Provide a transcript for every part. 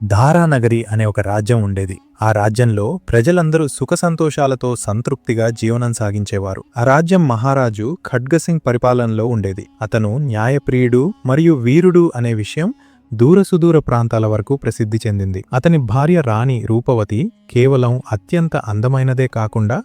ధారానగరి అనే ఒక రాజ్యం ఉండేది. ఆ రాజ్యంలో ప్రజలందరూ సుఖ సంతోషాలతో సంతృప్తిగా జీవనం సాగించేవారు. ఆ రాజ్యం మహారాజు ఖడ్గసింగ్ పరిపాలనలో ఉండేది. అతను న్యాయప్రియుడు మరియు వీరుడు అనే విషయం దూర సుదూర ప్రాంతాల వరకు ప్రసిద్ధి చెందింది. అతని భార్య రాణి రూపవతి కేవలం అత్యంత అందమైనదే కాకుండా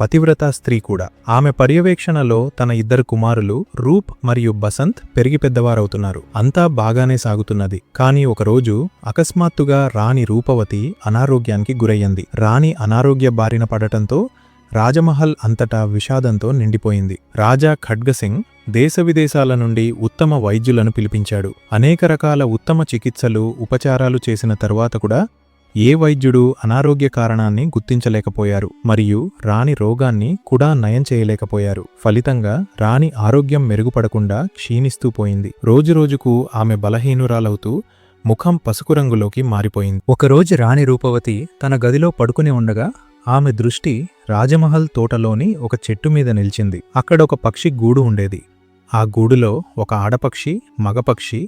పతివ్రత స్త్రీ కూడా. ఆమె పర్యవేక్షణలో తన ఇద్దరు కుమారులు రూప్ మరియు బసంత్ పెరిగి పెద్దవారవుతున్నారు. అంతా బాగానే సాగుతున్నది. కానీ ఒకరోజు అకస్మాత్తుగా రాణి రూపవతి అనారోగ్యానికి గురయ్యింది. రాణి అనారోగ్య బారిన పడటంతో రాజమహల్ అంతటా విషాదంతో నిండిపోయింది. రాజా ఖడ్గసింగ్ దేశ విదేశాల నుండి ఉత్తమ వైద్యులను పిలిపించాడు. అనేక రకాల ఉత్తమ చికిత్సలు ఉపచారాలు చేసిన తరువాత కూడా ఏ వైద్యుడు అనారోగ్య కారణాన్ని గుర్తించలేకపోయారు మరియు రాణి రోగాన్ని కూడా నయం చేయలేకపోయారు. ఫలితంగా రాణి ఆరోగ్యం మెరుగుపడకుండా క్షీణిస్తూ పోయింది. రోజురోజుకు ఆమె బలహీనురాలవుతూ ముఖం పసుపు రంగులోకి మారిపోయింది. ఒకరోజు రాణి రూపవతి తన గదిలో పడుకుని ఉండగా ఆమె దృష్టి రాజమహల్ తోటలోని ఒక చెట్టు మీద నిలిచింది. అక్కడ ఒక పక్షి గూడు ఉండేది. ఆ గూడులో ఒక ఆడపక్షి మగపక్షి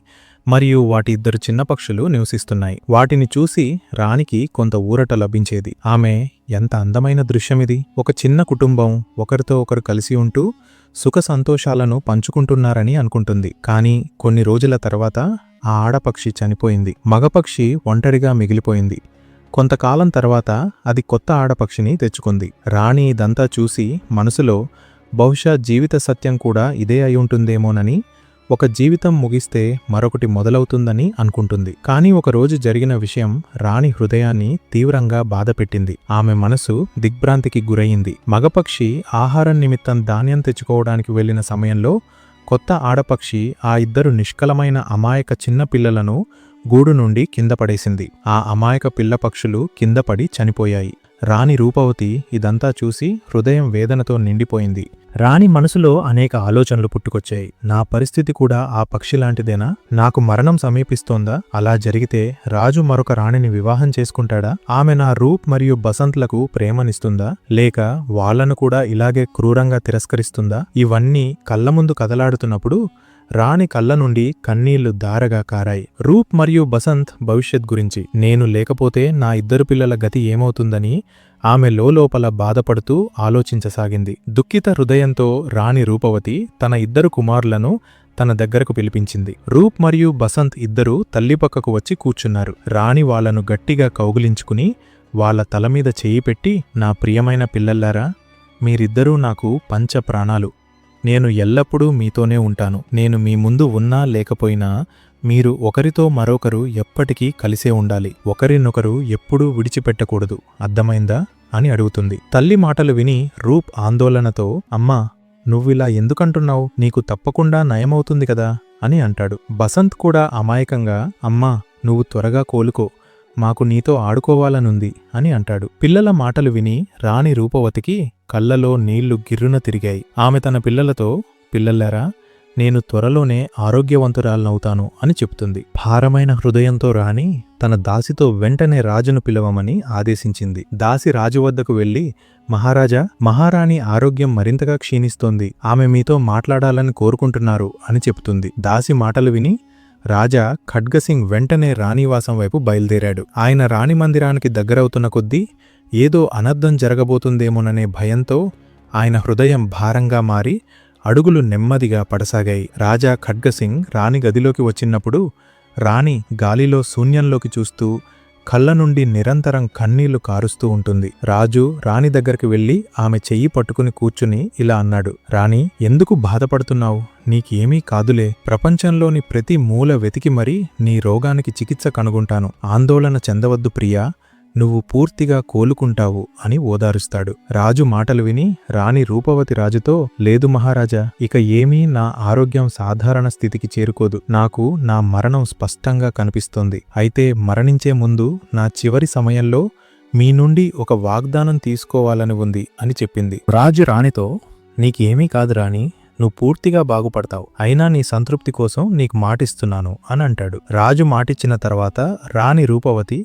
మరియు వాటి ఇద్దరు చిన్న పక్షులు నివసిస్తున్నాయి. వాటిని చూసి రాణికి కొంత ఊరట లభించేది. ఆమె ఎంత అందమైన దృశ్యమిది. ఒక చిన్న కుటుంబం ఒకరితో ఒకరు కలిసి ఉంటూ సుఖ సంతోషాలను పంచుకుంటున్నారని అనుకుంటుంది. కానీ కొన్ని రోజుల తర్వాత ఆ ఆడపక్షి చనిపోయింది. మగపక్షి ఒంటరిగా మిగిలిపోయింది. కొంతకాలం తర్వాత అది కొత్త ఆడపక్షిని తెచ్చుకుంది. రాణి ఇదంతా చూసి మనసులో బహుశా జీవిత సత్యం కూడా ఇదే అయి ఉంటుందేమోనని ఒక జీవితం ముగిస్తే మరొకటి మొదలవుతుందని అనుకుంటుంది. కానీ ఒకరోజు జరిగిన విషయం రాణి హృదయాన్ని తీవ్రంగా బాధపెట్టింది. ఆమె మనసు దిగ్భ్రాంతికి గురయింది మగపక్షి ఆహారం నిమిత్తం ధాన్యం తెచ్చుకోవడానికి వెళ్ళిన సమయంలో కొత్త ఆడపక్షి ఆ ఇద్దరు నిష్కలమైన అమాయక చిన్న పిల్లలను గూడు నుండి కింద పడేసింది. ఆ అమాయక పిల్ల పక్షులు కిందపడి చనిపోయాయి. రాణి రూపవతి ఇదంతా చూసి హృదయం వేదనతో నిండిపోయింది. రాణి మనసులో అనేక ఆలోచనలు పుట్టుకొచ్చాయి. నా పరిస్థితి కూడా ఆ పక్షి లాంటిదేనా? నాకు మరణం సమీపిస్తోందా? అలా జరిగితే రాజు మరొక రాణిని వివాహం చేసుకుంటాడా? ఆమె నా రూప్ మరియు బసంత్లకు ప్రేమనిస్తుందా? లేక వాళ్ళను కూడా ఇలాగే క్రూరంగా తిరస్కరిస్తుందా? ఇవన్నీ కళ్ళ ముందు కదలాడుతున్నప్పుడు రాణి కళ్ళ నుండి కన్నీళ్ళు దారగా కారాయి. రూప్ మరియు బసంత్ భవిష్యత్ గురించి. నేను లేకపోతే నా ఇద్దరు పిల్లల గతి ఏమవుతుందని ఆమె లోపల బాధపడుతూ ఆలోచించసాగింది. దుఃఖిత హృదయంతో రాణి రూపవతి తన ఇద్దరు కుమారులను తన దగ్గరకు పిలిపించింది. రూప్ మరియు బసంత్ ఇద్దరూ తల్లిపక్కకు వచ్చి కూర్చున్నారు. రాణి వాళ్ళను గట్టిగా కౌగిలించుకుని వాళ్ళ తలమీద చేయి పెట్టి నా ప్రియమైన పిల్లల్లారా మీరిద్దరూ నాకు పంచ ప్రాణాలు నేను ఎల్లప్పుడూ మీతోనే ఉంటాను. నేను మీ ముందు ఉన్నా లేకపోయినా మీరు ఒకరితో మరొకరు ఎప్పటికీ కలిసే ఉండాలి. ఒకరినొకరు ఎప్పుడూ విడిచిపెట్టకూడదు. అర్థమైందా? అని అడుగుతుంది. తల్లి మాటలు విని రూప్ ఆందోళనతో అమ్మా నువ్విలా ఎందుకంటున్నావు? నీకు తప్పకుండా నయమవుతుంది కదా? అని అంటాడు. బసంత్ కూడా అమాయకంగా అమ్మా నువ్వు త్వరగా కోలుకో. మాకు నీతో ఆడుకోవాలనుంది అని అంటాడు. పిల్లల మాటలు విని రాణి రూపవతికి కళ్ళలో నీళ్ళు గిర్రున తిరిగాయి. ఆమె తన పిల్లలతో పిల్లల్లారా నేను త్వరలోనే ఆరోగ్యవంతురాలనవుతాను అని చెప్తుంది. భారమైన హృదయంతో రాణి తన దాసితో వెంటనే రాజును పిలవమని ఆదేశించింది. దాసి రాజు వద్దకు వెళ్ళి మహారాజా మహారాణి ఆరోగ్యం మరింతగా క్షీణిస్తోంది. ఆమె మీతో మాట్లాడాలని కోరుకుంటున్నారు అని చెప్తుంది. దాసి మాటలు విని రాజా ఖడ్గసింగ్ వెంటనే రాణివాసం వైపు బయలుదేరాడు. ఆయన రాణి మందిరానికి దగ్గరవుతున్న కొద్దీ ఏదో అనర్థం జరగబోతుందేమోననే భయంతో ఆయన హృదయం భారంగా మారి అడుగులు నెమ్మదిగా పడసాగాయి. రాజా ఖడ్గసింగ్ రాణి గదిలోకి వచ్చినప్పుడు రాణి గాలిలో శూన్యంలోకి చూస్తూ కళ్ళ నుండి నిరంతరం కన్నీళ్ళు కారుస్తూ ఉంటుంది. రాజు రాణి దగ్గరికి వెళ్ళి ఆమె చెయ్యి పట్టుకుని కూర్చుని ఇలా అన్నాడు. రాణి ఎందుకు బాధపడుతున్నావు? నీకేమీ కాదులే. ప్రపంచంలోని ప్రతి మూల వెతికి మరీ నీ రోగానికి చికిత్స కనుగొంటాను. ఆందోళన చెందవద్దు ప్రియా. నువ్వు పూర్తిగా కోలుకుంటావు అని ఓదారుస్తాడు. రాజు మాటలు విని రాణి రూపవతి రాజుతో లేదు మహారాజా ఇక ఏమీ నా ఆరోగ్యం సాధారణ స్థితికి చేరుకోదు. నాకు నా మరణం స్పష్టంగా కనిపిస్తోంది. అయితే మరణించే ముందు నా చివరి సమయంలో మీ నుండి ఒక వాగ్దానం తీసుకోవాలని ఉంది అని చెప్పింది. రాజు రాణితో నీకేమీ కాదు రాణి నువ్వు పూర్తిగా బాగుపడతావు. అయినా నీ సంతృప్తి కోసం నీకు మాటిస్తున్నాను అని అంటాడు. రాజు మాటిచ్చిన తర్వాత రాణి రూపవతి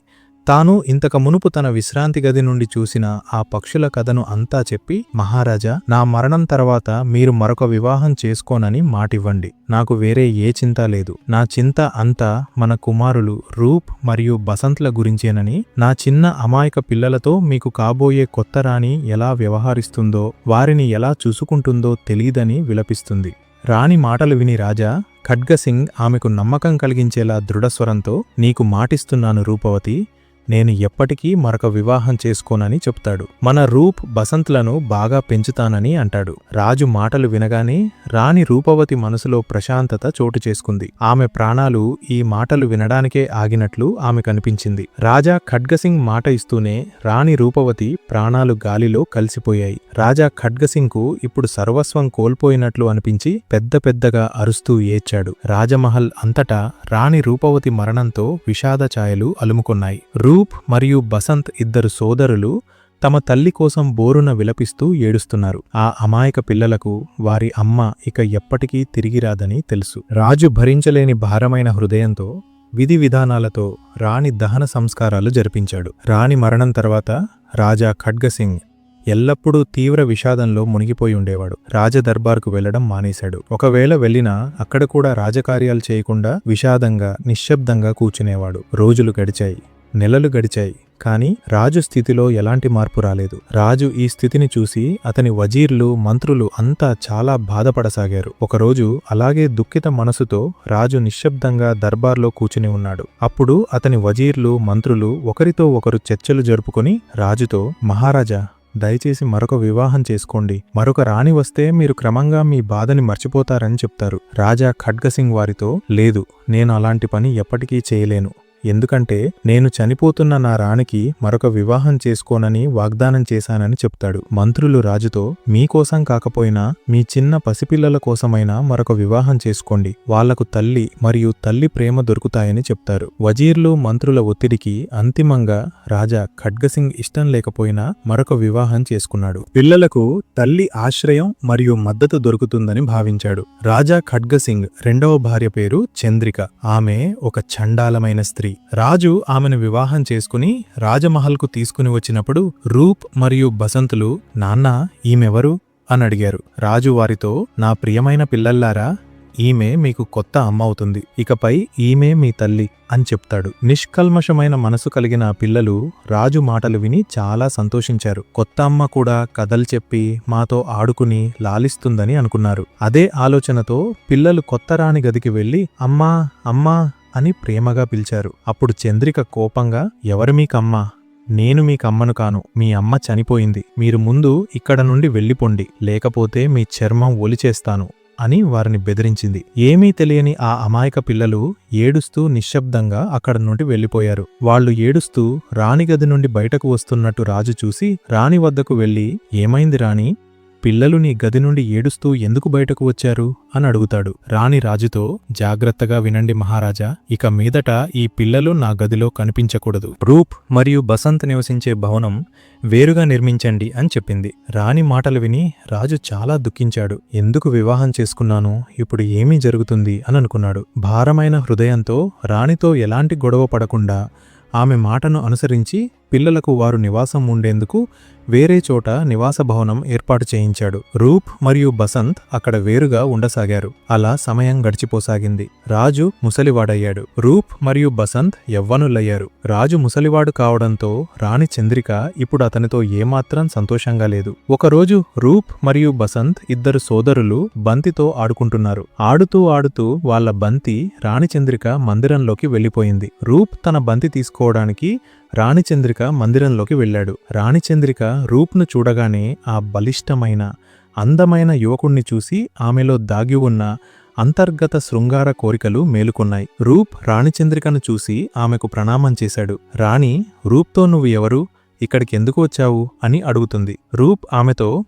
తాను ఇంతక మునుపు తన విశ్రాంతి గది నుండి చూసిన ఆ పక్షుల కథను అంతా చెప్పి మహారాజా నా మరణం తర్వాత మీరు మరొక వివాహం చేసుకోనని మాటివ్వండి. నాకు వేరే ఏ చింత లేదు. నా చింత అంతా మన కుమారులు రూప్ మరియు బసంత్ల గురించేనని నా చిన్న అమాయక పిల్లలతో మీకు కాబోయే కొత్త రాణి ఎలా వ్యవహరిస్తుందో వారిని ఎలా చూసుకుంటుందో తెలీదని విలపిస్తుంది. రాణి మాటలు విని రాజా ఖడ్గసింగ్ ఆమెకు నమ్మకం కలిగించేలా దృఢస్వరంతో నీకు మాటిస్తున్నాను రూపవతి. నేను ఎప్పటికీ మరొక వివాహం చేసుకోనని చెప్తాడు. మన రూప్ బసంత్లను బాగా పెంచుతానని అంటాడు. రాజు మాటలు వినగానే రాణి రూపవతి మనసులో ప్రశాంతత చోటు చేసుకుంది. ఆమె ప్రాణాలు ఈ మాటలు వినడానికే ఆగినట్లు ఆమె కనిపించింది. రాజా ఖడ్గసింగ్ మాట ఇస్తూనే రాణి రూపవతి ప్రాణాలు గాలిలో కలిసిపోయాయి. రాజా ఖడ్గసింగ్కు ఇప్పుడు సర్వస్వం కోల్పోయినట్లు అనిపించి పెద్ద పెద్దగా అరుస్తూ ఏడ్చాడు. రాజమహల్ అంతటా రాణి రూపవతి మరణంతో విషాద ఛాయలు అలుముకున్నాయి. రూప్ మరియు బసంత్ ఇద్దరు సోదరులు తమ తల్లి కోసం బోరున విలపిస్తూ ఏడుస్తున్నారు. ఆ అమాయక పిల్లలకు వారి అమ్మ ఇక ఎప్పటికీ తిరిగి రాదని తెలుసు. రాజు భరించలేని భారమైన హృదయంతో విధి విధానాలతో రాణి దహన సంస్కారాలు జరిపించాడు. రాణి మరణం తర్వాత రాజా ఖడ్గసింగ్ ఎల్లప్పుడూ తీవ్ర విషాదంలో మునిగిపోయి ఉండేవాడు. రాజదర్బార్కు వెళ్ళడం మానేశాడు. ఒకవేళ వెళ్ళినా అక్కడ కూడా రాజకార్యాలు చేయకుండా విషాదంగా నిశ్శబ్దంగా కూర్చునేవాడు. రోజులు గడిచాయి. నెలలు గడిచాయి. కానీ రాజు స్థితిలో ఎలాంటి మార్పు రాలేదు. రాజు ఈ స్థితిని చూసి అతని వజీర్లు మంత్రులు అంతా చాలా బాధపడసాగారు. ఒకరోజు అలాగే దుఃఖిత మనసుతో రాజు నిశ్శబ్దంగా దర్బార్లో కూర్చుని ఉన్నాడు. అప్పుడు అతని వజీర్లు మంత్రులు ఒకరితో ఒకరు చర్చలు జరుపుకొని రాజుతో మహారాజా దయచేసి మరొక వివాహం చేసుకోండి. మరొక రాణి వస్తే మీరు క్రమంగా మీ బాధని మర్చిపోతారని చెప్తారు. రాజా ఖడ్గసింగ్ వారితో లేదు నేను అలాంటి పని ఎప్పటికీ చేయలేను. ఎందుకంటే నేను చనిపోతున్న నా రాణికి మరొక వివాహం చేసుకోనని వాగ్దానం చేశానని చెప్తాడు. మంత్రులు రాజుతో మీకోసం కాకపోయినా మీ చిన్న పసిపిల్లల కోసమైనా మరొక వివాహం చేసుకోండి. వాళ్ళకు తల్లి మరియు తల్లి ప్రేమ దొరుకుతాయని చెప్తారు. వజీర్లు మంత్రుల ఒత్తిడికి అంతిమంగా రాజా ఖడ్గసింగ్ ఇష్టం లేకపోయినా మరొక వివాహం చేసుకున్నాడు. పిల్లలకు తల్లి ఆశ్రయం మరియు మద్దతు దొరుకుతుందని భావించాడు. రాజా ఖడ్గసింగ్ రెండవ భార్య పేరు చంద్రిక. ఆమె ఒక చండాలమైన స్త్రీ. రాజు ఆమెను వివాహం చేసుకుని రాజమహల్కు తీసుకుని వచ్చినప్పుడు రూప్ మరియు బసంతులు నాన్న ఈమెవరు? అని అడిగారు. రాజు వారితో నా ప్రియమైన పిల్లల్లారా ఈమె మీకు కొత్త అమ్మ అవుతుంది. ఇకపై ఈమె మీ తల్లి అని చెప్తాడు. నిష్కల్మషమైన మనసు కలిగిన పిల్లలు రాజు మాటలు విని చాలా సంతోషించారు. కొత్త అమ్మ కూడా కథలు చెప్పి మాతో ఆడుకుని లాలిస్తుందని అనుకున్నారు. అదే ఆలోచనతో పిల్లలు కొత్త రాణి గదికి వెళ్ళి అమ్మా అమ్మా అని ప్రేమగా పిలిచారు. అప్పుడు చంద్రిక కోపంగా ఎవరు మీకమ్మా? నేను మీకమ్మను కాను. మీ అమ్మ చనిపోయింది. మీరు ముందు ఇక్కడ నుండి వెళ్ళిపోండి. లేకపోతే మీ చర్మం ఒలిచేస్తాను అని వారిని బెదిరించింది. ఏమీ తెలియని ఆ అమాయక పిల్లలు ఏడుస్తూ నిశ్శబ్దంగా అక్కడ నుండి వెళ్ళిపోయారు. వాళ్ళు ఏడుస్తూ రాణిగది నుండి బయటకు వస్తున్నట్టు రాజు చూసి రాణి వద్దకు వెళ్ళి ఏమైంది రాణి? పిల్లలు నీ గది నుండి ఏడుస్తూ ఎందుకు బయటకు వచ్చారు? అని అడుగుతాడు. రాణి రాజుతో జాగ్రత్తగా వినండి మహారాజా ఇక మీదట ఈ పిల్లలు నా గదిలో కనిపించకూడదు. రూప్ మరియు బసంత్ నివసించే భవనం వేరుగా నిర్మించండి అని చెప్పింది. రాణి మాటలు విని రాజు చాలా దుఃఖించాడు. ఎందుకు వివాహం చేసుకున్నాను? ఇప్పుడు ఏమీ జరుగుతుంది? అని అనుకున్నాడు. భారమైన హృదయంతో రాణితో ఎలాంటి గొడవ పడకుండా ఆమె మాటను అనుసరించి పిల్లలకు వారు నివాసం ఉండేందుకు వేరే చోట నివాస భవనం ఏర్పాటు చేయించాడు. రూప్ మరియు బసంత్ అక్కడ వేరుగా ఉండసాగారు. అలా సమయం గడిచిపోసాగింది. రాజు ముసలివాడయ్యాడు. రూప్ మరియు బసంత్ యవ్వనులయ్యారు. రాజు ముసలివాడు కావడంతో రాణి చంద్రిక ఇప్పుడు అతనితో ఏమాత్రం సంతోషంగా లేదు. ఒకరోజు రూప్ మరియు బసంత్ ఇద్దరు సోదరులు బంతితో ఆడుకుంటున్నారు. ఆడుతూ ఆడుతూ వాళ్ళ బంతి రాణి చంద్రిక మందిరంలోకి వెళ్ళిపోయింది రూప్ తన బంతి తీసుకోవడానికి రాణిచంద్రిక మందిరంలోకి వెళ్ళాడు. రాణిచంద్రిక రూప్ను చూడగానే ఆ బలిష్టమైన అందమైన యువకుణ్ణి చూసి ఆమెలో దాగి ఉన్న అంతర్గత శృంగార కోరికలు మేలుకున్నాయి. రూప్ రాణిచంద్రికను చూసి ఆమెకు ప్రణామం చేశాడు. రాణి రూప్తో నువ్వు ఎవరు? ఇక్కడికెందుకు వచ్చావు? అని అడుగుతుంది. రూప్ ఆమెతో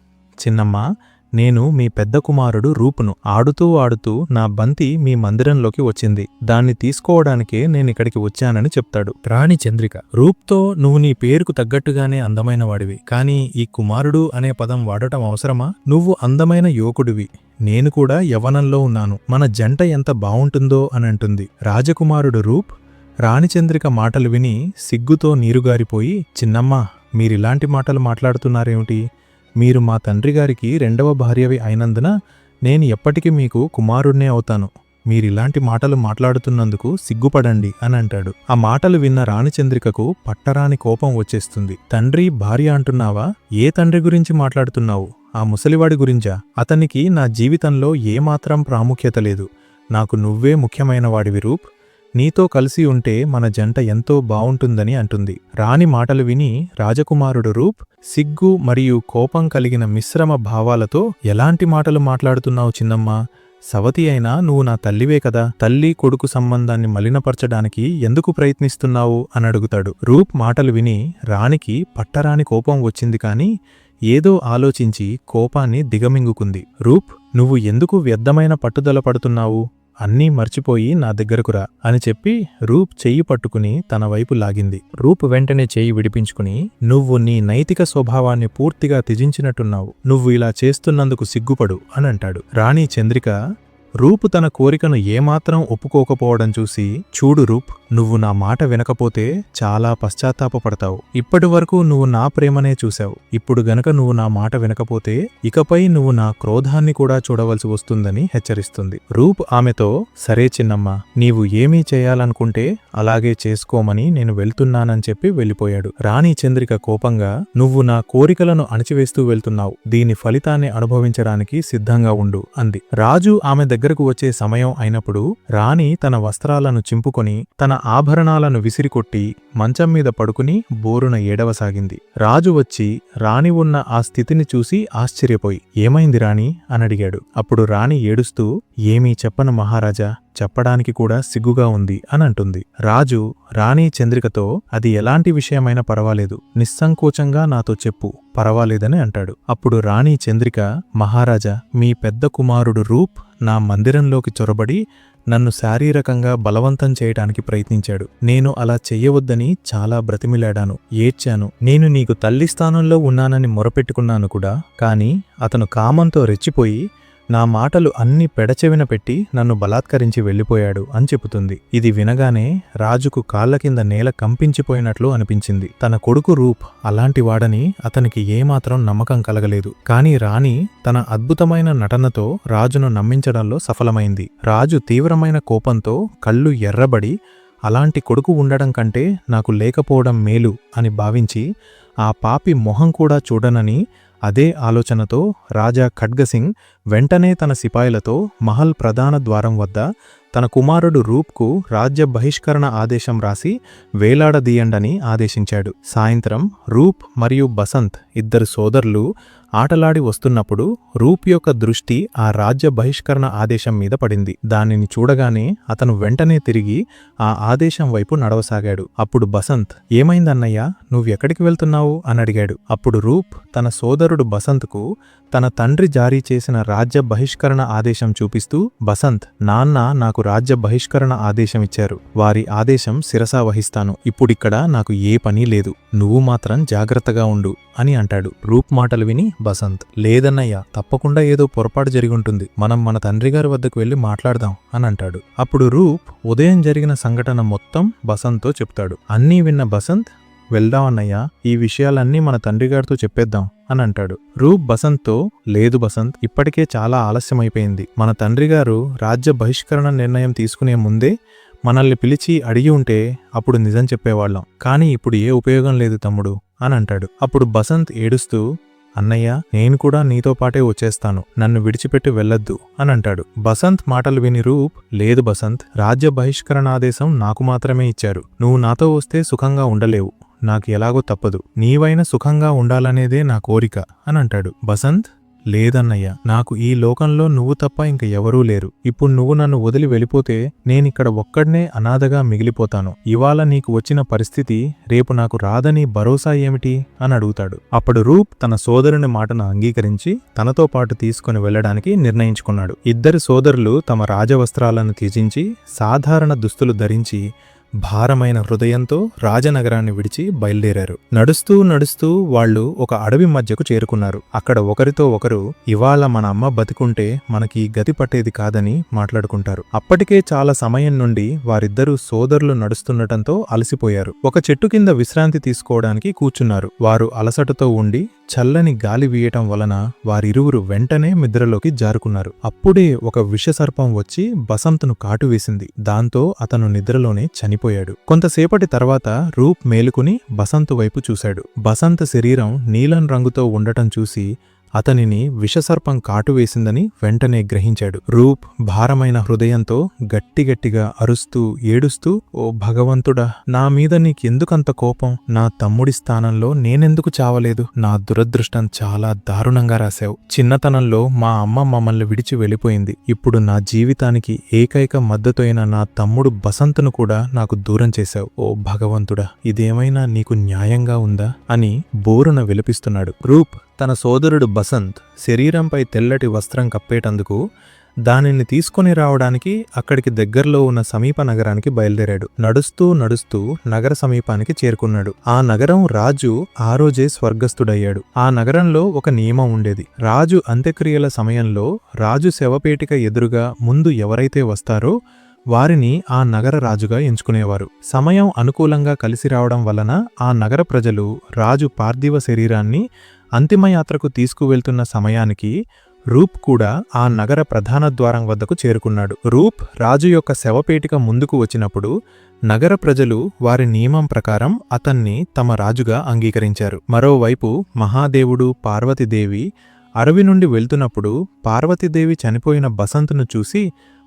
చిన్నమ్మా నేను మీ పెద్ద కుమారుడు రూపును ఆడుతూ ఆడుతూ నా బంతి మీ మందిరంలోకి వచ్చింది. దాన్ని తీసుకోవడానికే నేనిక్కడికి వచ్చానని చెప్తాడు. రాణి చంద్రిక రూప్తో నువ్వు నీ పేరుకు తగ్గట్టుగానే అందమైన వాడివి. కానీ ఈ కుమారుడు అనే పదం వాడటం అవసరమా? నువ్వు అందమైన యువకుడివి. నేను కూడా యవనంలో ఉన్నాను. మన జంట ఎంత బావుంటుందో అని అంటుంది. రాజకుమారుడు రూప్ రాణిచంద్రిక మాటలు విని సిగ్గుతో నీరుగారిపోయి చిన్నమ్మా మీరిలాంటి మాటలు మాట్లాడుతున్నారేమిటి? మీరు మా తండ్రి గారికి రెండవ భార్యవి అయినందున నేను ఎప్పటికీ మీకు కుమారుణ్ణే అవుతాను. మీరిలాంటి మాటలు మాట్లాడుతున్నందుకు సిగ్గుపడండి అని అంటాడు. ఆ మాటలు విన్న రాణిచంద్రికకు పట్టరాని కోపం వచ్చేస్తుంది. తండ్రి భార్య అంటున్నావా? ఏ తండ్రి గురించి మాట్లాడుతున్నావు? ఆ ముసలివాడి గురించా? అతనికి నా జీవితంలో ఏమాత్రం ప్రాముఖ్యత లేదు. నాకు నువ్వే ముఖ్యమైన వాడివి రూప్. నీతో కలిసి ఉంటే మన జంట ఎంతో బావుంటుందని అంటుంది. రాణి మాటలు విని రాజకుమారుడు రూప్ సిగ్గు మరియు కోపం కలిగిన మిశ్రమ భావాలతో ఎలాంటి మాటలు మాట్లాడుతున్నావు చిన్నమ్మా? సవతి అయినా నువ్వు నా తల్లివే కదా. తల్లి కొడుకు సంబంధాన్ని మలినపరచడానికి ఎందుకు ప్రయత్నిస్తున్నావు? అని అడుగుతాడు. రూప్ మాటలు విని రాణికి పట్టరాని కోపం వచ్చింది కాని ఏదో ఆలోచించి కోపాన్ని దిగమింగుకుంది. రూప్ నువ్వు ఎందుకు వ్యర్థమైన పట్టుదల పడుతున్నావు? అన్నీ మర్చిపోయి నా దగ్గరకు రా అని చెప్పి రూప్ చెయ్యి పట్టుకుని తన వైపు లాగింది. రూప్ వెంటనే చెయ్యి విడిపించుకుని నువ్వు నీ నైతిక స్వభావాన్ని పూర్తిగా త్యజించినట్టున్నావు. నువ్వు ఇలా చేస్తున్నందుకు సిగ్గుపడు అని అంటాడు. రాణి చంద్రిక రూపు తన కోరికను ఏమాత్రం ఒప్పుకోకపోవడం చూసి చూడు రూప్ నువ్వు నా మాట వినకపోతే చాలా పశ్చాత్తాపపడతావు. ఇప్పటి వరకు నువ్వు నా ప్రేమనే చూశావు. ఇప్పుడు గనక నువ్వు నా మాట వినకపోతే ఇకపై నువ్వు నా క్రోధాన్ని కూడా చూడవలసి వస్తుందని హెచ్చరిస్తుంది రూప్ ఆమెతో సరే చిన్నమ్మ నీవు ఏమీ చేయాలనుకుంటే అలాగే చేసుకోమని నేను వెళ్తున్నానని చెప్పి వెళ్ళిపోయాడు. రాణి చంద్రిక కోపంగా నువ్వు నా కోరికలను అణచివేస్తూ వెళ్తున్నావు. దీని ఫలితాన్ని అనుభవించడానికి సిద్ధంగా ఉండు అంది. రాజు ఆమె దగ్గరకు వచ్చే సమయం అయినప్పుడు రాణి తన వస్త్రాలను చింపుకొని తన ఆభరణాలను విసిరికొట్టి మంచం మీద పడుకుని బోరున ఏడవసాగింది. రాజు వచ్చి రాణి ఉన్న ఆ స్థితిని చూసి ఆశ్చర్యపోయి ఏమైంది రాణి? అనడిగాడు అప్పుడు రాణి ఏడుస్తూ ఏమీ చెప్పను మహారాజా చెప్పడానికి కూడా సిగ్గుగా ఉంది అని అంటుంది. రాజు రాణి చంద్రికతో అది ఎలాంటి విషయమైనా పర్వాలేదు నిస్సంకోచంగా నాతో చెప్పు పర్వాలేదని అంటాడు. అప్పుడు రాణి చంద్రిక మహారాజా మీ పెద్ద కుమారుడు రూప్ నా మందిరంలోకి చొరబడి నన్ను శారీరకంగా బలవంతం చేయటానికి ప్రయత్నించాడు. నేను అలా చెయ్యవద్దని చాలా బ్రతిమిలాడాను ఏడ్చాను. నేను నీకు తల్లి స్థానంలో ఉన్నానని మొరపెట్టుకున్నాను కూడా కానీ అతను కామంతో రెచ్చిపోయి నా మాటలు అన్ని పెడచెవిన పెట్టి నన్ను బలాత్కరించి వెళ్ళిపోయాడు అని చెబుతుంది. ఇది వినగానే రాజుకు కాళ్ళ కింద నేల కంపించిపోయినట్లు అనిపించింది. తన కొడుకు రూప్ అలాంటి వాడని అతనికి ఏమాత్రం నమ్మకం కలగలేదు. కాని రాణి తన అద్భుతమైన నటనతో రాజును నమ్మించడంలో సఫలమైంది. రాజు తీవ్రమైన కోపంతో కళ్ళు ఎర్రబడి అలాంటి కొడుకు ఉండడం కంటే నాకు లేకపోవడం మేలు అని భావించి ఆ పాపి మొహం కూడా చూడనని అదే ఆలోచనతో రాజా ఖడ్గసింగ్ వెంటనే తన సిపాయిలతో మహల్ ప్రధాన ద్వారం వద్ద తన కుమారుడు రూప్కు రాజ్య బహిష్కరణ ఆదేశం రాసి వేలాడదీయండని ఆదేశించాడు. సాయంత్రం రూప్ మరియు బసంత్ ఇద్దరు సోదరులు ఆటలాడి వస్తున్నప్పుడు రూప్ యొక్క దృష్టి ఆ రాజ్య బహిష్కరణ ఆదేశం మీద పడింది. దానిని చూడగానే అతను వెంటనే తిరిగి ఆ ఆదేశం వైపు నడవసాగాడు. అప్పుడు బసంత్ ఏమైందన్నయ్యా? నువ్వెక్కడికి వెళ్తున్నావు? అని అడిగాడు. అప్పుడు రూప్ తన సోదరుడు బసంత్కు తన తండ్రి జారీ చేసిన రాజ్య బహిష్కరణ ఆదేశం చూపిస్తూ బసంత్ నాన్న నాకు రాజ్య బహిష్కరణ ఆదేశం ఇచ్చారు. వారి ఆదేశం శిరసా వహిస్తాను. ఇప్పుడిక్కడ నాకు ఏ పని లేదు. నువ్వు మాత్రం జాగ్రత్తగా ఉండు. అని అంటాడు. రూప్ మాటలు విని బసంత్ లేదన్నయ్య తప్పకుండా ఏదో పొరపాటు జరిగుంటుంది మనం మన తండ్రి గారి వద్దకు వెళ్ళి మాట్లాడదాం అని అంటాడు. అప్పుడు రూప్ ఉదయం జరిగిన సంఘటన మొత్తం బసంత్తో చెప్తాడు. అన్నీ విన్న బసంత్ వెళ్దాం అన్నయ్య ఈ విషయాలన్నీ మన తండ్రి గారితో చెప్పేద్దాం అని అంటాడు. రూప్ బసంత్తో లేదు బసంత్ ఇప్పటికే చాలా ఆలస్యమైపోయింది. మన తండ్రిగారు రాజ్య బహిష్కరణ నిర్ణయం తీసుకునే ముందే మనల్ని పిలిచి అడిగి ఉంటే అప్పుడు నిజం చెప్పేవాళ్ళం. కానీ ఇప్పుడు ఏ ఉపయోగం లేదు తమ్ముడు అని అంటాడు అప్పుడు బసంత్ ఏడుస్తూ అన్నయ్య నేను కూడా నీతో పాటే వచ్చేస్తాను. నన్ను విడిచిపెట్టి వెళ్ళొద్దు అని అంటాడు బసంత్ మాటలు విని రూప్ లేదు బసంత్ రాజ్య బహిష్కరణాదేశం నాకు మాత్రమే ఇచ్చారు. నువ్వు నాతో వస్తే సుఖంగా ఉండలేవు. నాకు ఎలాగో తప్పదు. నీవైన సుఖంగా ఉండాలనేదే నా కోరిక అని అంటాడు బసంత్ లేదన్నయ్య నాకు ఈ లోకంలో నువ్వు తప్ప ఇంక ఎవరూ లేరు. ఇప్పుడు నువ్వు నన్ను వదిలి వెళ్ళిపోతే నేనిక్కడ ఒక్కడనే అనాథగా మిగిలిపోతాను. ఇవాళ నీకు వచ్చిన పరిస్థితి రేపు నాకు రాదని భరోసా ఏమిటి? అని అడుగుతాడు. అప్పుడు రూప్ తన సోదరుని మాటను అంగీకరించి తనతో పాటు తీసుకుని వెళ్ళడానికి నిర్ణయించుకున్నాడు. ఇద్దరు సోదరులు తమ రాజవస్త్రాలను త్యజించి సాధారణ దుస్తులు ధరించి భారమైన హృదయంతో రాజనగరాన్ని విడిచి బయలుదేరారు. నడుస్తూ నడుస్తూ వాళ్ళు ఒక అడవి మధ్యకు చేరుకున్నారు. అక్కడ ఒకరితో ఒకరు ఇవాళ మన అమ్మ బతికుంటే మనకి గతి పట్టేది కాదని మాట్లాడుకుంటారు. అప్పటికే చాలా సమయం నుండి వారిద్దరూ సోదరులు నడుస్తుండటంతో అలసిపోయారు. ఒక చెట్టు కింద విశ్రాంతి తీసుకోవడానికి కూర్చున్నారు. వారు అలసటతో ఉండి చల్లని గాలి వీయటం వలన వారిరువురు వెంటనే నిద్రలోకి జారుకున్నారు. అప్పుడే ఒక విషసర్పం వచ్చి బసంత్ను కాటువేసింది దాంతో అతను నిద్రలోనే చనిపోయాడు. కొంతసేపటి తర్వాత రూప్ మేలుకుని బసంత్ వైపు చూశాడు. బసంత్ శరీరం నీలం రంగుతో ఉండటం చూసి అతనిని విషసర్పం కాటువేసిందని వెంటనే గ్రహించాడు. రూప్ భారమైన హృదయంతో గట్టిగట్టిగా అరుస్తూ ఏడుస్తూ ఓ భగవంతుడా నా మీద నీకెందుకంత కోపం? నా తమ్ముడి స్థానంలో నేనెందుకు చావలేదు? నా దురదృష్టం చాలా దారుణంగా రాశావు. చిన్నతనంలో మా అమ్మ మమ్మల్ని విడిచి వెళ్ళిపోయింది. ఇప్పుడు నా జీవితానికి ఏకైక మద్దతు నా తమ్ముడు బసంతును కూడా నాకు దూరం చేశావు. ఓ భగవంతుడా ఇదేమైనా నీకు న్యాయంగా ఉందా? అని బోరున విలపిస్తున్నాడు. రూప్ తన సోదరుడు బసంత్ శరీరంపై తెల్లటి వస్త్రం కప్పేటందుకు దానిని తీసుకుని రావడానికి అక్కడికి దగ్గరలో ఉన్న సమీప నగరానికి బయలుదేరాడు. నడుస్తూ నడుస్తూ నగర సమీపానికి చేరుకున్నాడు. ఆ నగరం రాజు ఆ రోజే స్వర్గస్థుడయ్యాడు. ఆ నగరంలో ఒక నియమం ఉండేది. రాజు అంత్యక్రియల సమయంలో రాజు శవపేటిక ఎదురుగా ముందు ఎవరైతే వస్తారో వారిని ఆ నగర రాజుగా ఎంచుకునేవారు. సమయం అనుకూలంగా కలిసి రావడం వలన ఆ నగర ప్రజలు రాజు పార్థివ శరీరాన్ని అంతిమయాత్రకు తీసుకువెళ్తున్న సమయానికి రూప్ కూడా ఆ నగర ప్రధాన ద్వారం వద్దకు చేరుకున్నాడు. రూప్ రాజు యొక్క శవపేటిక ముందుకు వచ్చినప్పుడు నగర ప్రజలు వారి నియమం ప్రకారం అతన్ని తమ రాజుగా అంగీకరించారు. మరోవైపు మహాదేవుడు పార్వతీదేవి అడవి నుండి వెళ్తున్నప్పుడు పార్వతీదేవి చనిపోయిన బసంతును చూసి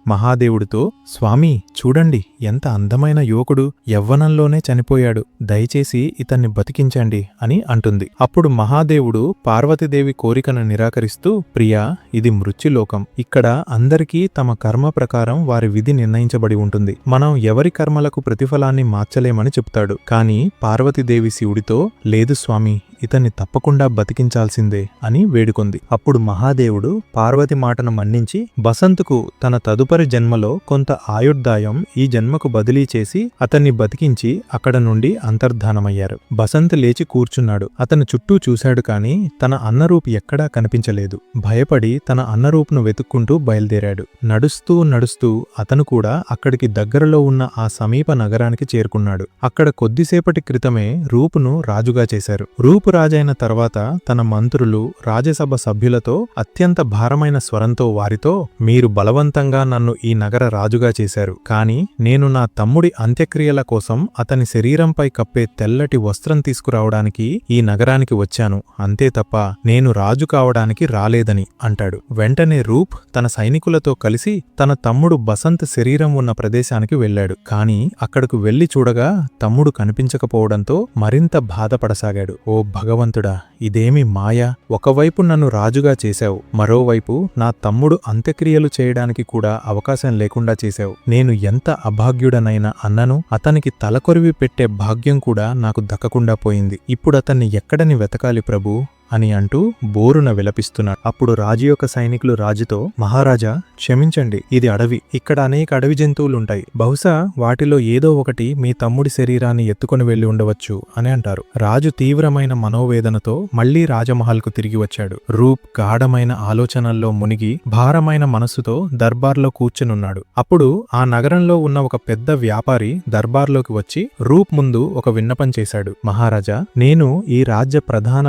మహాదేవుడితో స్వామి చూడండి ఎంత అందమైన యువకుడు యవ్వనంలోనే చనిపోయాడు. దయచేసి ఇతన్ని బతికించండి అని అంటుంది. అప్పుడు మహాదేవుడు పార్వతీదేవి కోరికను నిరాకరిస్తూ ప్రియా ఇది మృత్యులోకం. ఇక్కడ అందరికీ తమ కర్మ ప్రకారం వారి విధి నిర్ణయించబడి ఉంటుంది. మనం ఎవరి కర్మలకు ప్రతిఫలాన్ని మార్చలేమని చెప్తాడు. కాని పార్వతీదేవి శివుడితో లేదు స్వామి ఇతన్ని తప్పకుండా బతికించాల్సిందే అని వేడుకొంది. అప్పుడు మహాదేవుడు పార్వతి మాటను మన్నించి బసంతుకు తన తదుపరి జన్మలో కొంత ఆయుర్దాయం ఈ జన్మకు బదిలీ చేసి అతన్ని బతికించి అక్కడ నుండి అంతర్ధానమయ్యారు. బసంత్ లేచి కూర్చున్నాడు. అతను చుట్టూ చూశాడు కాని తన అన్నరూపు ఎక్కడా కనిపించలేదు. భయపడి తన అన్నరూపును వెతుక్కుంటూ బయలుదేరాడు. నడుస్తూ నడుస్తూ అతను కూడా అక్కడికి దగ్గరలో ఉన్న ఆ సమీప నగరానికి చేరుకున్నాడు. అక్కడ కొద్దిసేపటి క్రితమే రూపును రాజుగా చేశారు. రూపు రాజైన తర్వాత తన మంత్రులు రాజ్యసభ సభ్యులతో అత్యంత భారమైన స్వరంతో వారితో మీరు బలవంతంగా నన్ను ఈ నగర రాజుగా చేశారు. కాని నేను నా తమ్ముడి అంత్యక్రియల కోసం అతని శరీరంపై కప్పే తెల్లటి వస్త్రం తీసుకురావడానికి ఈ నగరానికి వచ్చాను. అంతే తప్ప నేను రాజు కావడానికి రాలేదని అంటాడు. వెంటనే రూప్ తన సైనికులతో కలిసి తన తమ్ముడు బసంత్ శరీరం ఉన్న ప్రదేశానికి వెళ్ళాడు. కాని అక్కడకు వెళ్ళి చూడగా తమ్ముడు కనిపించకపోవడంతో మరింత బాధపడసాగాడు. ఓ భగవంతుడా ఇదేమి మాయ? ఒకవైపు నన్ను రాజుగా చేశావు మరోవైపు నా తమ్ముడు అంత్యక్రియలు చేయడానికి కూడా అవకాశం లేకుండా చేశావు. నేను ఎంత అభాగ్యుడనైనా అన్నను అతనికి తలకొరివి పెట్టే భాగ్యం కూడా నాకు దక్కకుండా పోయింది. ఇప్పుడు అతన్ని ఎక్కడని వెతకాలి ప్రభూ? అని అంటూ బోరున విలపిస్తున్నాడు. అప్పుడు రాజు యొక్క సైనికులు రాజుతో మహారాజా క్షమించండి ఇది అడవి. ఇక్కడ అనేక అడవి జంతువులుంటాయి. బహుశా వాటిలో ఏదో ఒకటి మీ తమ్ముడి శరీరాన్ని ఎత్తుకొని వెళ్ళి ఉండవచ్చు అని అంటారు. రాజు తీవ్రమైన మనోవేదనతో మళ్ళీ రాజమహల్కు తిరిగి వచ్చాడు. రూప్ గాఢమైన ఆలోచనల్లో మునిగి భారమైన మనస్సుతో దర్బార్లో కూర్చునున్నాడు. అప్పుడు ఆ నగరంలో ఉన్న ఒక పెద్ద వ్యాపారి దర్బార్లోకి వచ్చి రూప్ ముందు ఒక విన్నపం చేశాడు. మహారాజా నేను ఈ రాజ్య ప్రధాన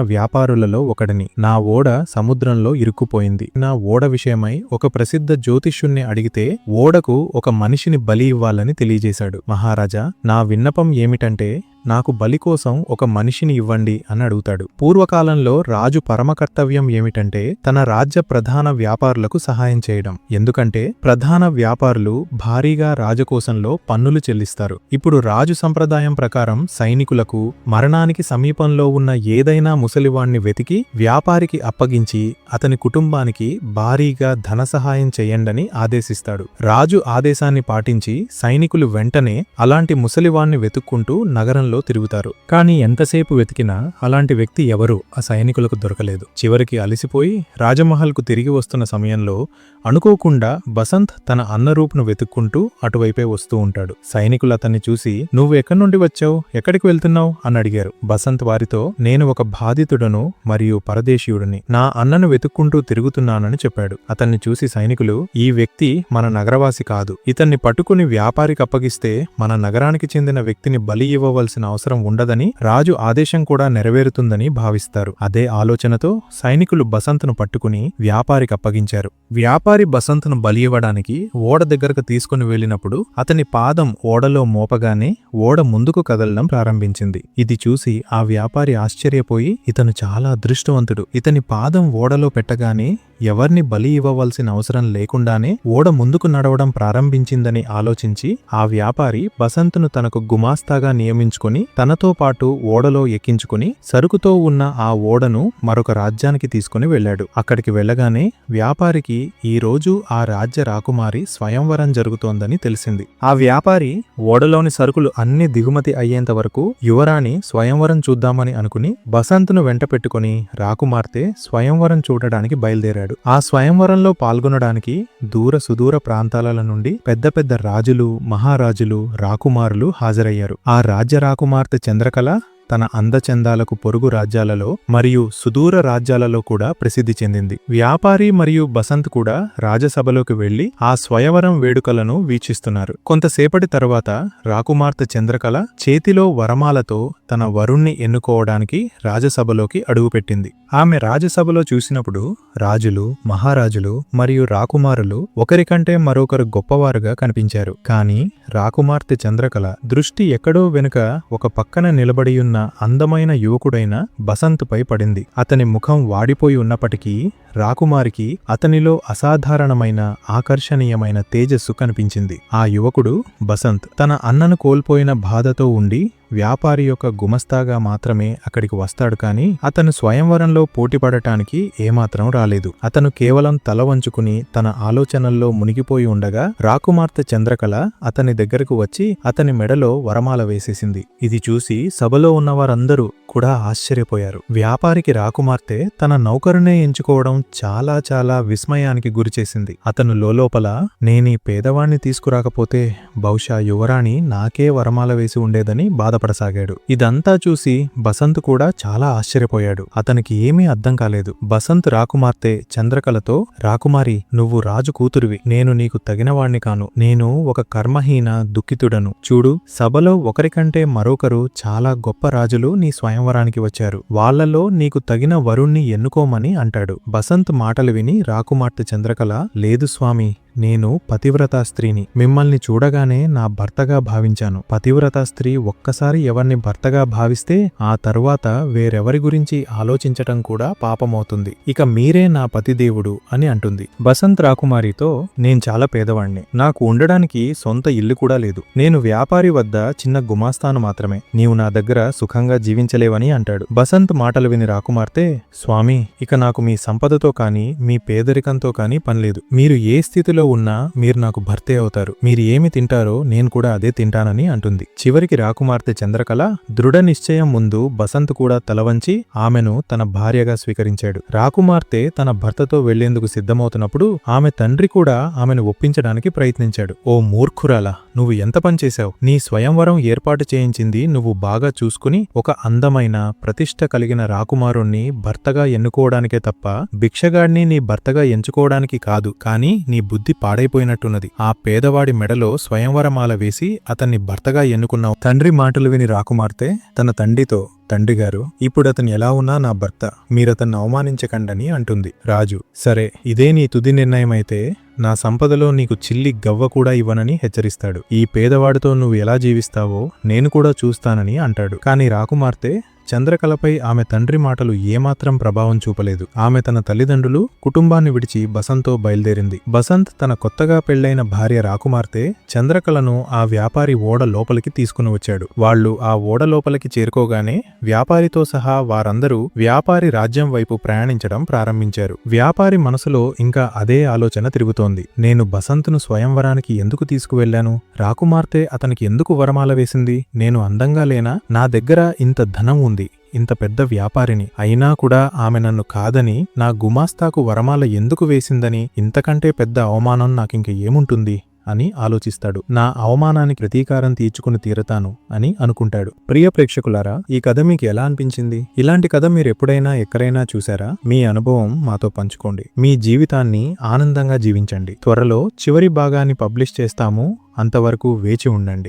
వ్యాపారులలో ఒకడిని. నా ఓడ సముద్రంలో ఇరుక్కుపోయింది. నా ఓడ విషయమై ఒక ప్రసిద్ధ జ్యోతిష్యుణ్ణి అడిగితే ఓడకు ఒక మనిషిని బలి ఇవ్వాలని తెలియజేశాడు. మహారాజా నా విన్నపం ఏమిటంటే నాకు బలి కోసం ఒక మనిషిని ఇవ్వండి అని అడుగుతాడు. పూర్వకాలంలో రాజు పరమకర్తవ్యం ఏమిటంటే తన రాజ్య ప్రధాన వ్యాపారులకు సహాయం చేయడం. ఎందుకంటే ప్రధాన వ్యాపారులు భారీగా రాజకోశంలో పన్నులు చెల్లిస్తారు. ఇప్పుడు రాజు సంప్రదాయం ప్రకారం సైనికులకు మరణానికి సమీపంలో ఉన్న ఏదైనా ముసలివాణ్ణి వెతికి వ్యాపారికి అప్పగించి అతని కుటుంబానికి భారీగా ధన సహాయం చేయండని ఆదేశిస్తాడు. రాజు ఆదేశాన్ని పాటించి సైనికులు వెంటనే అలాంటి ముసలివాణ్ణి వెతుక్కుంటూ నగరంలో గ్రామంలో తిరుగుతారు. కానీ ఎంతసేపు వెతికినా అలాంటి వ్యక్తి ఎవరూ ఆ సైనికులకు దొరకలేదు. చివరికి అలసిపోయి రాజమహల్కు తిరిగి వస్తున్న సమయంలో అనుకోకుండా బసంత్ తన అన్నరూపును వెతుక్కుంటూ అటువైపే వస్తూ ఉంటాడు. సైనికులు అతన్ని చూసి నువ్వు ఎక్కడి నుండి వచ్చావు? ఎక్కడికి వెళ్తున్నావు? అని అడిగారు. బసంత్ వారితో నేను ఒక బాధితుడను మరియు పరదేశీయుడిని. నా అన్నను వెతుక్కుంటూ తిరుగుతున్నానని చెప్పాడు. అతన్ని చూసి సైనికులు ఈ వ్యక్తి మన నగరవాసి కాదు. ఇతన్ని పట్టుకుని వ్యాపారికి అప్పగిస్తే మన నగరానికి చెందిన వ్యక్తిని బలి ఇవ్వవలసిన అవసరం ఉండదని రాజు ఆదేశం కూడా నెరవేరుతుందని భావిస్తారు. అదే ఆలోచనతో సైనికులు బసంత్ను పట్టుకుని వ్యాపారికి అప్పగించారు. వ్యాపారి బసంత్ను బలి ఇవ్వడానికి ఓడ దగ్గరకు తీసుకుని వెళ్ళినప్పుడు అతని పాదం ఓడలో మోపగానే ఓడ ముందుకు కదలడం ప్రారంభించింది. ఇది చూసి ఆ వ్యాపారి ఆశ్చర్యపోయి ఇతను చాలా అదృష్టవంతుడు. ఇతని పాదం ఓడలో పెట్టగానే ఎవర్ని బలి ఇవ్వవలసిన అవసరం లేకుండానే ఓడ ముందుకు నడవడం ప్రారంభించిందని ఆలోచించి ఆ వ్యాపారి బసంత్ను తనకు గుమాస్తాగా నియమించుకుని తనతో పాటు ఓడలో ఎక్కించుకుని సరుకుతో ఉన్న ఆ ఓడను మరొక రాజ్యానికి తీసుకుని వెళ్ళాడు. అక్కడికి వెళ్ళగానే వ్యాపారికి ఈ రోజు ఆ రాజ్య రాకుమారి స్వయంవరం జరుగుతోందని తెలిసింది. ఆ వ్యాపారి ఓడలోని సరుకులు అన్ని దిగుమతి అయ్యేంత వరకు యువరాణి స్వయంవరం చూద్దామని అనుకుని బసంత్ను వెంట పెట్టుకుని రాకుమార్తె స్వయంవరం చూడడానికి బయలుదేరాడు. ఆ స్వయంవరంలో పాల్గొనడానికి దూర సుదూర ప్రాంతాల నుండి పెద్ద పెద్ద రాజులు మహారాజులు రాకుమారులు హాజరయ్యారు. ఆ రాజ్య రాకుమార్తె చంద్రకళ తన అందచందాలకు పొరుగు రాజ్యాలలో మరియు సుదూర రాజ్యాలలో కూడా ప్రసిద్ధి చెందింది. వ్యాపారి మరియు బసంత్ కూడా రాజసభలోకి వెళ్ళి ఆ స్వయవరం వేడుకలను వీక్షిస్తున్నారు. కొంతసేపటి తరువాత రాకుమార్తె చంద్రకళ చేతిలో వరమాలతో తన వరుణ్ణి ఎన్నుకోవడానికి రాజసభలోకి అడుగుపెట్టింది. ఆమె రాజసభలో చూసినప్పుడు రాజులు మహారాజులు మరియు రాకుమారులు ఒకరికంటే మరొకరు గొప్పవారుగా కనిపించారు. కాని రాకుమార్తె చంద్రకళ దృష్టి ఎక్కడో వెనుక ఒక పక్కన నిలబడియున్న అందమైన యువకుడైన బసంత్పై పడింది. అతని ముఖం వాడిపోయి ఉన్నప్పటికీ రాకుమారికి అతనిలో అసాధారణమైన ఆకర్షణీయమైన తేజస్సు కనిపించింది. ఆ యువకుడు బసంత్ తన అన్నను కోల్పోయిన బాధతో ఉండి వ్యాపారి యొక్క గుమస్తాగా మాత్రమే అక్కడికి వస్తాడు కాని అతను స్వయంవరంలో పోటీపడటానికి ఏమాత్రం రాలేదు. అతను కేవలం తల వంచుకుని తన ఆలోచనల్లో మునిగిపోయి ఉండగా రాకుమార్తె చంద్రకళ అతని దగ్గరకు వచ్చి అతని మెడలో వరమాల వేసేసింది. ఇది చూసి సభలో ఉన్న వారందరూ కూడా ఆశ్చర్యపోయారు. వ్యాపారికి రాకుమార్తె తన నౌకరునే ఎంచుకోవడం చాలా చాలా విస్మయానికి గురిచేసింది అతను లోలోపల నేనీ పేదవాణ్ణి తీసుకురాకపోతే బహుశా యువరాణి నాకే వరమాల వేసి ఉండేదని బాధపడసాగాడు. ఇదంతా చూసి బసంత్ కూడా చాలా ఆశ్చర్యపోయాడు. అతనికి ఏమీ అర్థం కాలేదు. బసంత్ రాకుమార్తె చంద్రకలతో రాకుమారి నువ్వు రాజు కూతురివి. నేను నీకు తగినవాణ్ణి కాను. నేను ఒక కర్మహీన దుఃఖితుడను. చూడు సభలో ఒకరికంటే మరొకరు చాలా గొప్ప రాజులు నీ స్వయం స్వయంవరానికి వచ్చారు. వాళ్ళలో నీకు తగిన వరుణ్ణి ఎన్నుకోమని అంటాడు. బసంత్ మాటలు విని రాకుమార్తె చంద్రకళ లేదు స్వామి నేను పతివ్రతా స్త్రీని. మిమ్మల్ని చూడగానే నా భర్తగా భావించాను. పతివ్రతా స్త్రీ ఒక్కసారి ఎవరిని భర్తగా భావిస్తే ఆ తరువాత వేరెవరి గురించి ఆలోచించటం కూడా పాపమవుతుంది. ఇక మీరే నా పతిదేవుడు అని అంటుంది. బసంత్ రాకుమారితో నేను చాలా పేదవాణ్ణి. నాకు ఉండడానికి సొంత ఇల్లు కూడా లేదు. నేను వ్యాపారి వద్ద చిన్న గుమాస్తాను మాత్రమే. నీవు నా దగ్గర సుఖంగా జీవించలేవని అంటాడు. బసంత్ మాటలు విని రాకుమార్తె స్వామి ఇక నాకు మీ సంపదతో కానీ మీ పేదరికంతో కానీ పనిలేదు మీరు ఏ స్థితిలో ఉన్నా మీరు నాకు భర్తే అవుతారు. మీరు ఏమి తింటారో నేను కూడా అదే తింటానని అంటుంది. చివరికి రాకుమార్తె చంద్రకళ దృఢ నిశ్చయం ముందు బసంత్ కూడా తలవంచి ఆమెను తన భార్యగా స్వీకరించాడు. రాకుమార్తె తన భర్తతో వెళ్ళేందుకు సిద్ధమవుతున్నప్పుడు ఆమె తండ్రి కూడా ఆమెను ఒప్పించడానికి ప్రయత్నించాడు. ఓ మూర్ఖురాలా నువ్వు ఎంత పనిచేశావు నీ స్వయంవరం ఏర్పాటు చేయించింది నువ్వు బాగా చూసుకుని ఒక అందమైన ప్రతిష్ట కలిగిన రాకుమారుణ్ణి భర్తగా ఎన్నుకోవడానికే తప్ప భిక్షగాడిని నీ భర్తగా ఎంచుకోవడానికి కాదు. కాని నీ బుద్ధి పాడైపోయినట్టున్నది. ఆ పేదవాడి మెడలో స్వయంవరమాల వేసి అతన్ని భర్తగా ఎన్నుకున్నావు. తండ్రి మాటలు విని రాకుమార్తె తన తండ్రితో తండ్రిగారు ఇప్పుడు అతను ఎలా ఉన్నా నా భర్త మీరతన్ని అవమానించకండని అంటుంది రాజు. సరే ఇదే నీ తుది నిర్ణయమైతే నా సంపదలో నీకు చిల్లి గవ్వ కూడా ఇవ్వనని హెచ్చరిస్తాడు. ఈ పేదవాడితో నువ్వు ఎలా జీవిస్తావో నేను కూడా చూస్తానని అంటాడు. కాని రాకుమార్తె చంద్రకళపై ఆమె తండ్రి మాటలు ఏమాత్రం ప్రభావం చూపలేదు. ఆమె తన తల్లిదండ్రులు కుటుంబాన్ని విడిచి బసంత్తో బయలుదేరింది. బసంత్ తన కొత్తగా పెళ్ళైన భార్య రాకుమార్తె చంద్రకళను ఆ వ్యాపారి ఓడ లోపలికి తీసుకుని వచ్చాడు. వాళ్ళు ఆ ఓడ లోపలికి చేరుకోగానే వ్యాపారితో సహా వారందరూ వ్యాపారి రాజ్యం వైపు ప్రయాణించడం ప్రారంభించారు. వ్యాపారి మనసులో ఇంకా అదే ఆలోచన తిరుగుతోంది. నేను బసంత్ను స్వయంవరానికి ఎందుకు తీసుకువెళ్ళాను రాకుమార్తె అతనికి ఎందుకు వరమాల వేసింది? నేను అందంగా లేనా? నా దగ్గర ఇంత ధనం ఉంది. ఉంది. ఇంత పెద్ద వ్యాపారిని అయినా కూడా ఆమె నన్ను కాదని నా గుమాస్తాకు వరమాల ఎందుకు వేసిందని ఇంతకంటే పెద్ద అవమానం నాకింక ఏముంటుంది? అని ఆలోచిస్తాడు. నా అవమానానికి ప్రతీకారం తీర్చుకుని తీరతాను అని అనుకుంటాడు. ప్రియ ప్రేక్షకులారా ఈ కథ మీకు ఎలా అనిపించింది? ఇలాంటి కథ మీరు ఎప్పుడైనా ఎక్కడైనా చూసారా? మీ అనుభవం మాతో పంచుకోండి. మీ జీవితాన్ని ఆనందంగా జీవించండి. త్వరలో చివరి భాగాన్ని పబ్లిష్ చేస్తాము. అంతవరకు వేచి ఉండండి.